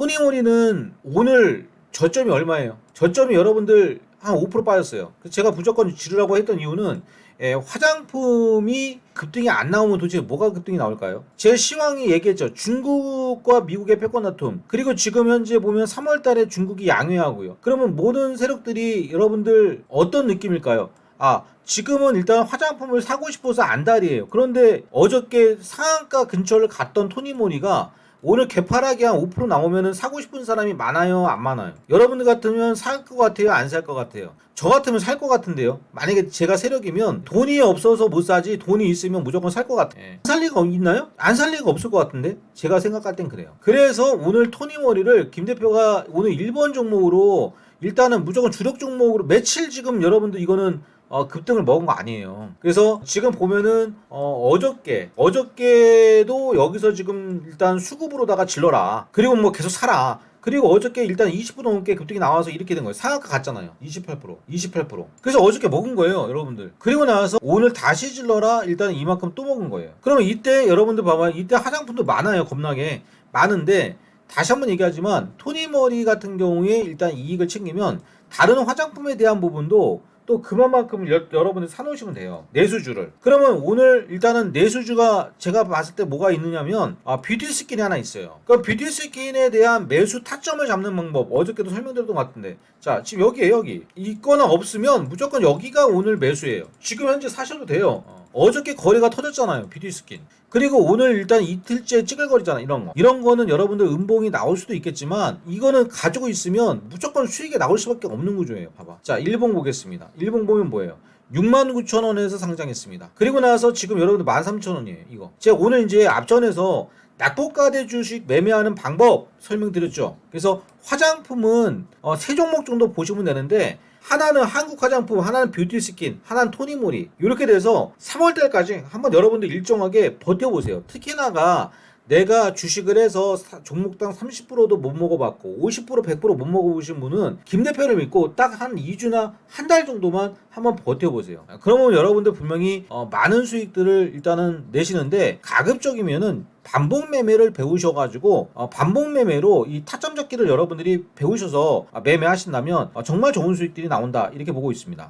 토니모리는 오늘 저점이 얼마예요? 저점이 여러분들 한 5% 빠졌어요. 제가 무조건 지르라고 했던 이유는 예, 화장품이 급등이 안 나오면 도대체 뭐가 급등이 나올까요? 제 시황이 얘기했죠. 중국과 미국의 패권 다툼 그리고 지금 현재 보면 3월 달에 중국이 양회하고요. 그러면 모든 세력들이 여러분들 어떤 느낌일까요? 아 지금은 일단 화장품을 사고 싶어서 안달이에요. 그런데 어저께 상한가 근처를 갔던 토니모니가 오늘 개파락이 한 5% 나오면은 사고 싶은 사람이 많아요, 안 많아요? 여러분들 같으면 살 것 같아요, 안 살 것 같아요? 저 같으면 살 것 같은데요. 만약에 제가 세력이면 돈이 없어서 못 사지 돈이 있으면 무조건 살 것 같아요. 안 살 리가 있나요? 안 살 리가 없을 것 같은데 제가 생각할 땐 그래요. 그래서 오늘 토니머리를 김 대표가 오늘 1번 종목으로 일단은 무조건 주력 종목으로 며칠 지금 여러분들 이거는 어, 급등을 먹은 거 아니에요. 그래서 지금 보면은 어, 어저께 어저께도 여기서 지금 일단 수급으로다가 질러라. 그리고 뭐 계속 사라. 그리고 어저께 일단 20% 넘게 급등이 나와서 이렇게 된 거예요. 상한가 갔잖아요. 28%, 28%. 그래서 어저께 먹은 거예요, 여러분들. 그리고 나서 오늘 다시 질러라. 일단 이만큼 또 먹은 거예요. 그러면 이때 여러분들 봐봐요. 이때 화장품도 많아요, 겁나게. 많은데 다시 한번 얘기하지만 토니머리 같은 경우에 일단 이익을 챙기면 다른 화장품에 대한 부분도 또 그만큼 여, 여러분들 사놓으시면 돼요. 내수주를. 그러면 오늘 일단은 내수주가 제가 봤을 때 뭐가 있느냐면 아, 뷰티 스킨이 하나 있어요. 그럼 뷰티 스킨에 대한 매수 타점을 잡는 방법 어저께도 설명드렸던 것 같은데. 자 지금 여기에요 여기. 있거나 없으면 무조건 여기가 오늘 매수예요. 지금 현재 사셔도 돼요. 어. 어저께 거래가 터졌잖아요 뷰티 스킨. 그리고 오늘 일단 이틀째 찌글거리잖아 이런 거. 이런 거는 여러분들 음봉이 나올 수도 있겠지만 이거는 가지고 있으면 무조건 수익이 나올 수밖에 없는 구조예요 봐봐. 자 일봉 보겠습니다. 일봉 보면 뭐예요? 69,000원에서 상장했습니다. 그리고 나서 지금 여러분들 13,000원이에요 이거. 제가 오늘 이제 앞전에서 낙폭가대 주식 매매하는 방법 설명드렸죠. 그래서 화장품은 어, 세 종목 정도 보시면 되는데 하나는 한국 화장품, 하나는 뷰티 스킨, 하나는 토니모리 이렇게 돼서 3월달까지 한번 여러분들 일정하게 버텨보세요. 특히나가 내가 주식을 해서 사- 종목당 30%도 못 먹어봤고 50% 100%못 먹어보신 분은 김 대표를 믿고 딱 한 2주나 한 달 정도만 한번 버텨보세요. 그러면 여러분들 분명히 어, 많은 수익들을 일단은 내시는데 가급적이면은 반복 매매를 배우셔가지고 어, 반복 매매로 이 타점 잡기를 여러분들이 배우셔서 아, 매매하신다면 어, 정말 좋은 수익들이 나온다 이렇게 보고 있습니다.